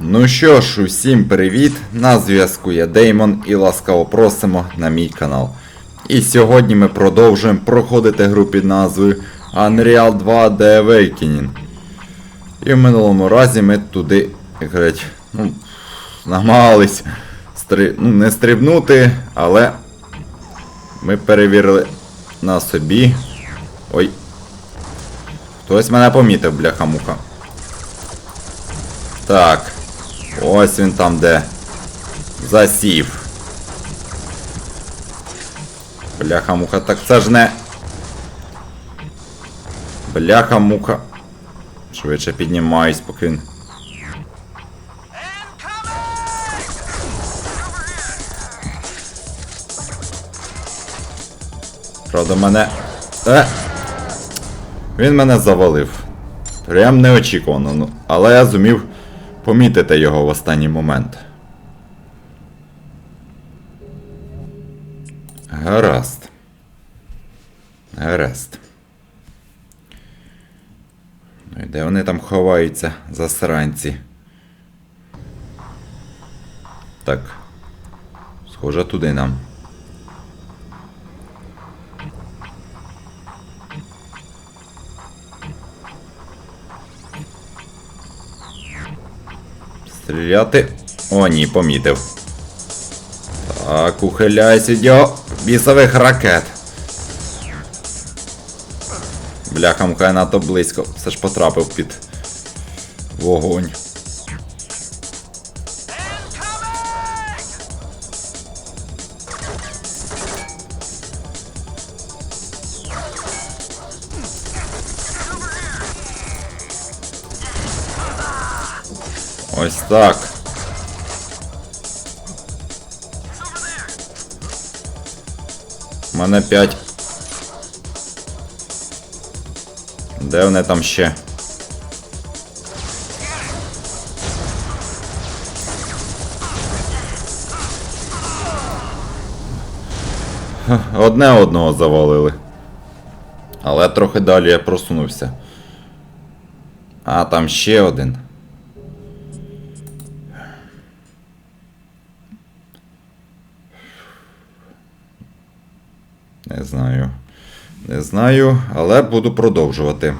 Ну що ж, усім привіт! На зв'язку я Деймон і ласкаво просимо на мій канал. І сьогодні ми продовжуємо проходити гру під назвою Unreal 2 The Awakening. І в минулому разі ми туди, як ну, намагались стри... ну, не стрибнути, але ми перевірили на собі. Ой. Хтось мене помітив, бляха-муха. Так. Ось він там де. Засів. Бляха-муха, так це ж не. Бляха-муха. Швидше піднімаюсь, поки він. Правда, мене. Е! Він мене завалив. Прям неочікувано, ну, але я зумів помітити його в останній момент. Гаразд. Гаразд. Ну і де вони там ховаються, засранці? Так. Схоже туди нам. Стріляти. О, ні, помітив. Так, ухиляйся від бісових ракет. Бляха, мукає надто близько. Все ж потрапив під вогонь. Ось так. У мене 5. Де вони там ще? Одне одного завалили. Але трохи далі я просунувся. А, там ще один. Не знаю. Не знаю, але буду продовжувати.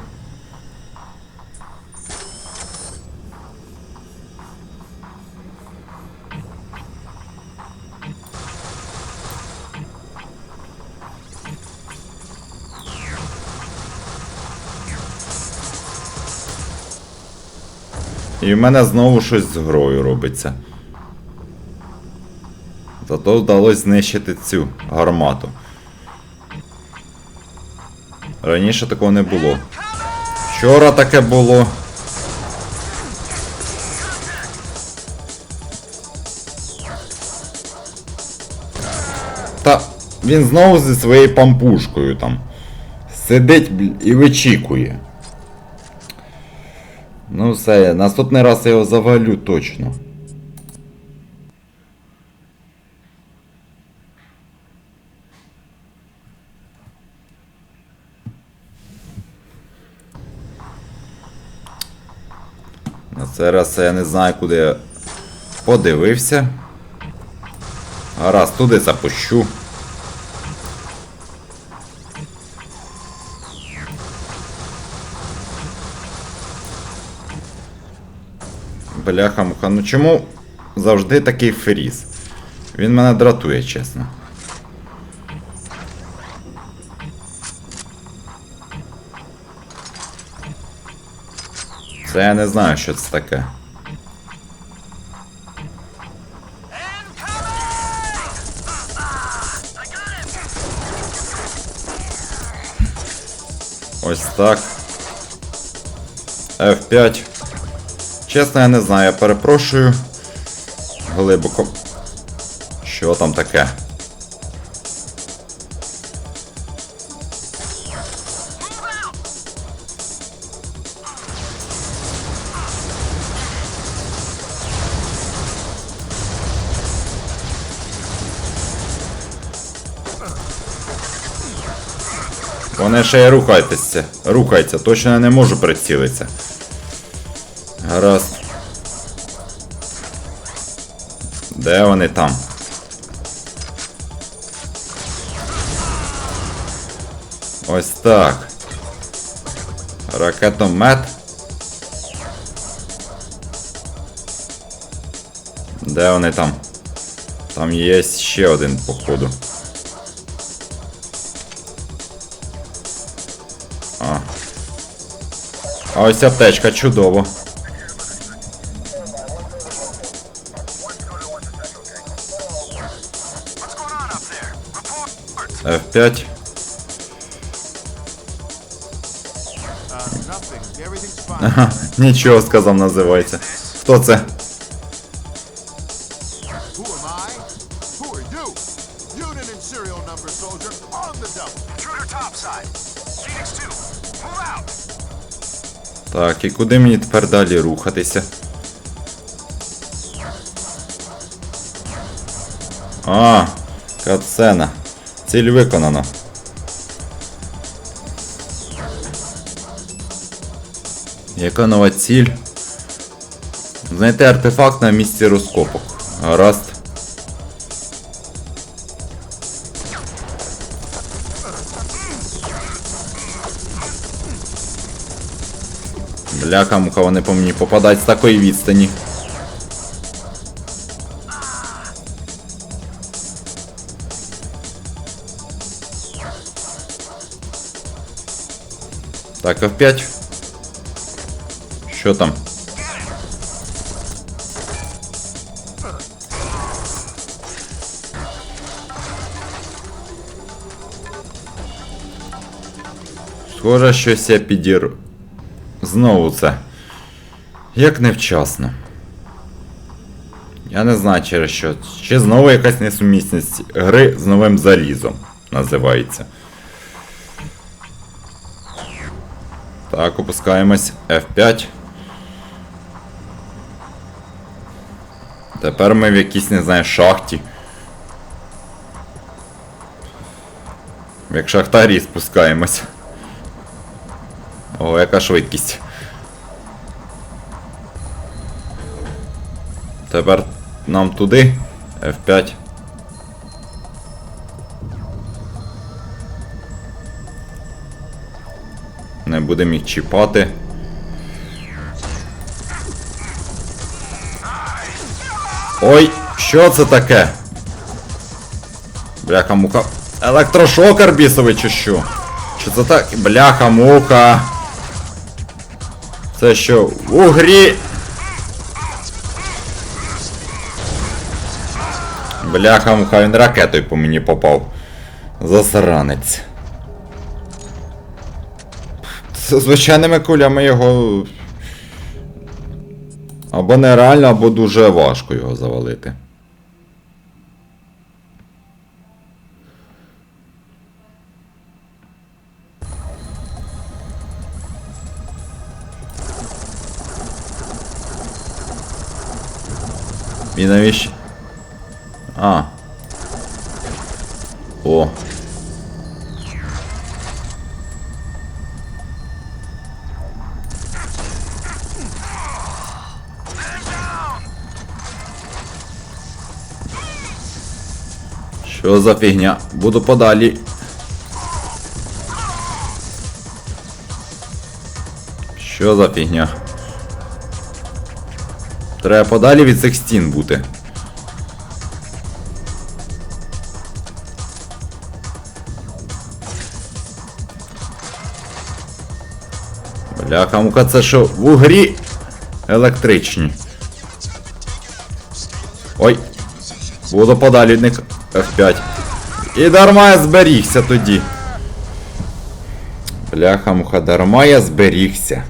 І в мене знову щось з грою робиться. Зато вдалося знищити цю гармату. Раніше такого не було. Вчора таке було. Та він знову зі своєю пампушкою там. Сидить і вичікує. Ну все, наступний раз я його завалю точно. На цей раз я не знаю, куди я подивився. Гаразд, туди запущу. Бляха муха, ну чому завжди такий фріз? Він мене дратує, чесно. Це я не знаю, що це таке. Ось так. F5. Чесно, я не знаю, я перепрошую. Глибоко. Що там таке? Вони ще й рухайтеся. Рухаються, точно я не можу прицілитися. Гаразд. Де вони там? Ось так. Ракетомет. Де вони там? Там є ще один, походу. А ось аптечка, чудово. F5. Nothing. Everything's fine. Ага, нічого сказав, називається. Хто це? Так, і куди мені тепер далі рухатися? А, катсцена. Ціль виконано. Яка нова ціль? Знайти артефакт на місці розкопок. Гаразд. Бляха, муха, вони по мені попадають з такої відстані. Так, F5. Що там? Схоже, щось я підір. Знову це. Як невчасно. Я не знаю через що. Чи знову якась несумісність гри з новим залізом називається. Так, опускаємось F5. Тепер ми в якійсь, не знаю, шахті. Як шахтарі спускаємось. О, яка швидкість. Тепер нам туди. F5. Не будемо їх чіпати. Ой, що це таке? Бляха-муха. Електрошокер бісовий чи що? Що це так? Бляха-муха. Це що? У грі. Бляха-муха, він ракетою по мені попав. Засранець. З звичайними кулями його. Або нереально, або дуже важко його завалити. І навіщо? А. О. Що за фігня? Буду подалі. Що за фігня? Треба подалі від цих стін бути. Бляха, мука, це що в угрі електричні. Ой. Буду подалі від них F5. І дарма я зберігся тоді. Бляха, муха, дарма я зберігся.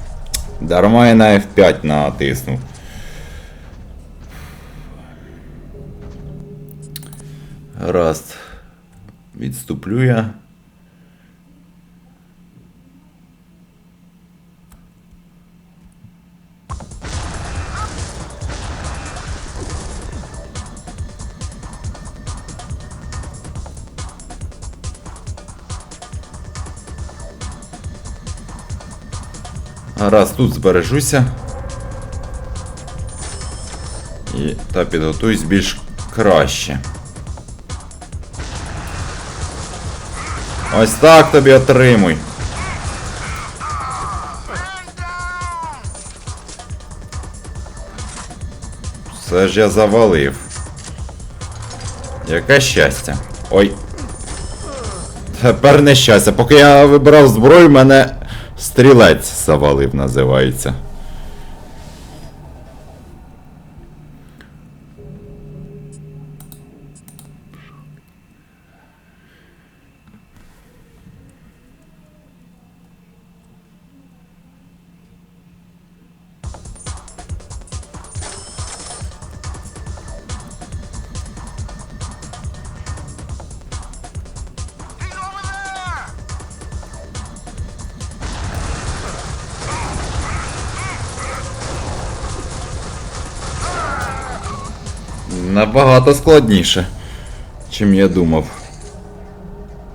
Дарма я на F5 натиснув. Раз. Відступлю я. Раз тут збережуся. І та підготуюсь більш краще. Ось так тобі отримуй. Все ж я завалив. Яке щастя. Ой. Тепер нещастя. Поки я вибирав зброю, мене стрілець завалив, називається. Набагато складніше, чим я думав.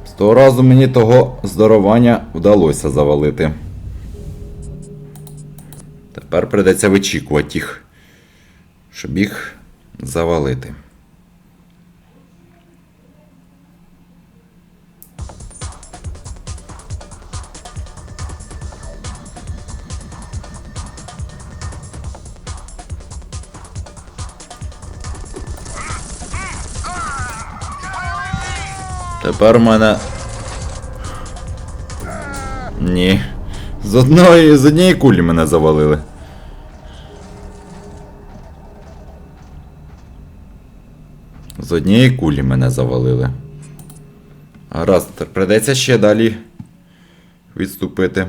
З того разу мені того здорування вдалося завалити. Тепер придеться вичікувати їх, щоб їх завалити. Тепер у мене. Ні. З одної, з однієї кулі мене завалили. З однієї кулі мене завалили. Гаразд, придеться ще далі відступити.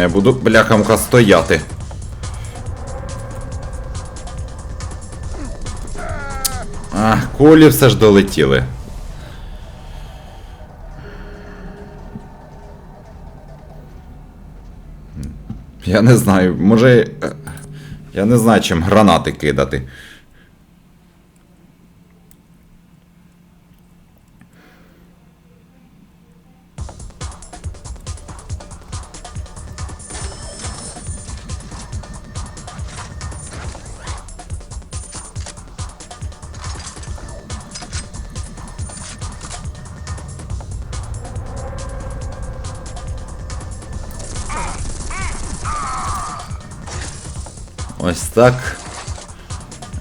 Не буду бляхамка стояти. А, кулі все ж долетіли. Я не знаю, може. е, Я не знаю, чим гранати кидати. Ось так.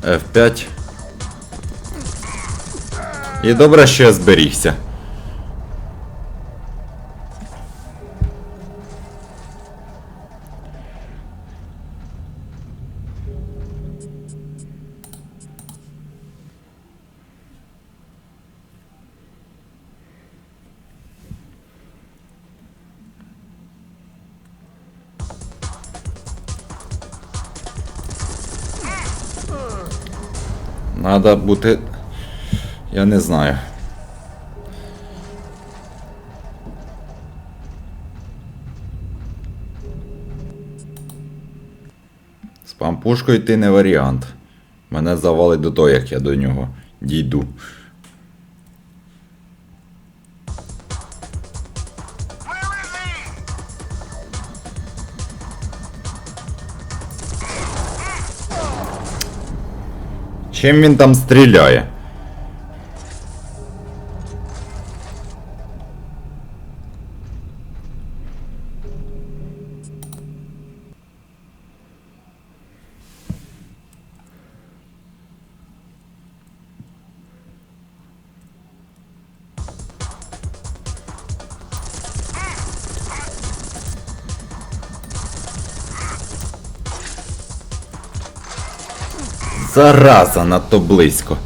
F5. І добре, що я зберігся. Надо бути. Я не знаю. З пампушкою йти не варіант. Мене завалить до того, як я до нього дійду. Чим він там стріляє? Зараза надто близько.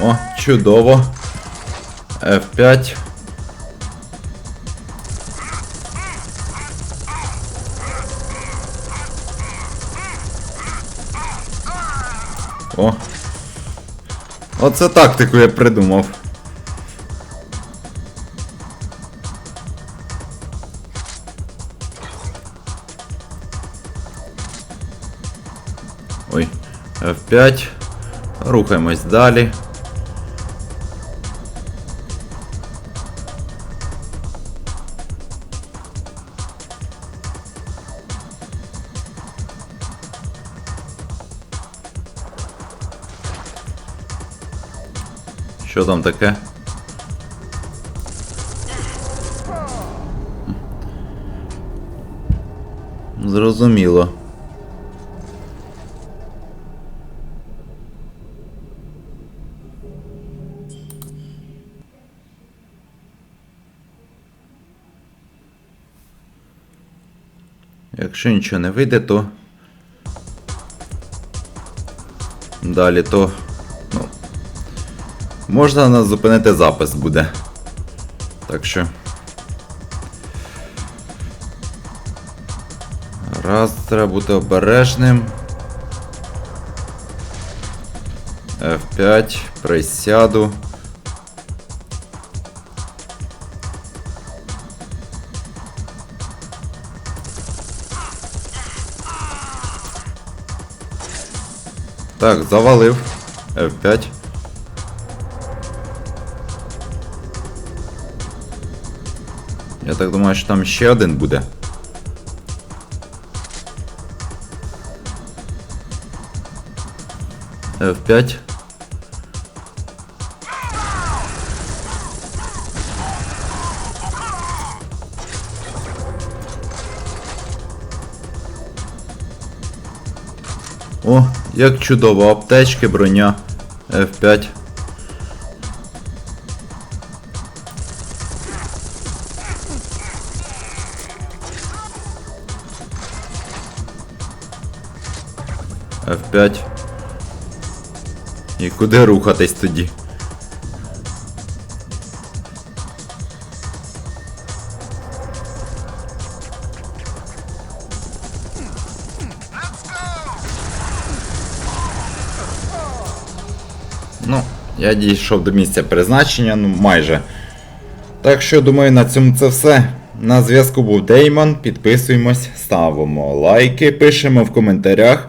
О, чудово. F5. О! Оце тактику я придумав. Ой, F5. Рухаємось далі. Там таке? Зрозуміло. Якщо нічого не вийде, то далі то можна нас зупинити запис буде. Так що. Раз, треба бути обережним. F5, присяду. Так, завалив. F5. Я так думаю, що там ще один буде. F5. О, як чудово, аптечки, броня. F5. Куди рухатись тоді? Ну, я дійшов до місця призначення, ну майже. Так що, думаю, на цьому це все. На зв'язку був Деймон. Підписуємось, ставимо лайки, пишемо в коментарях.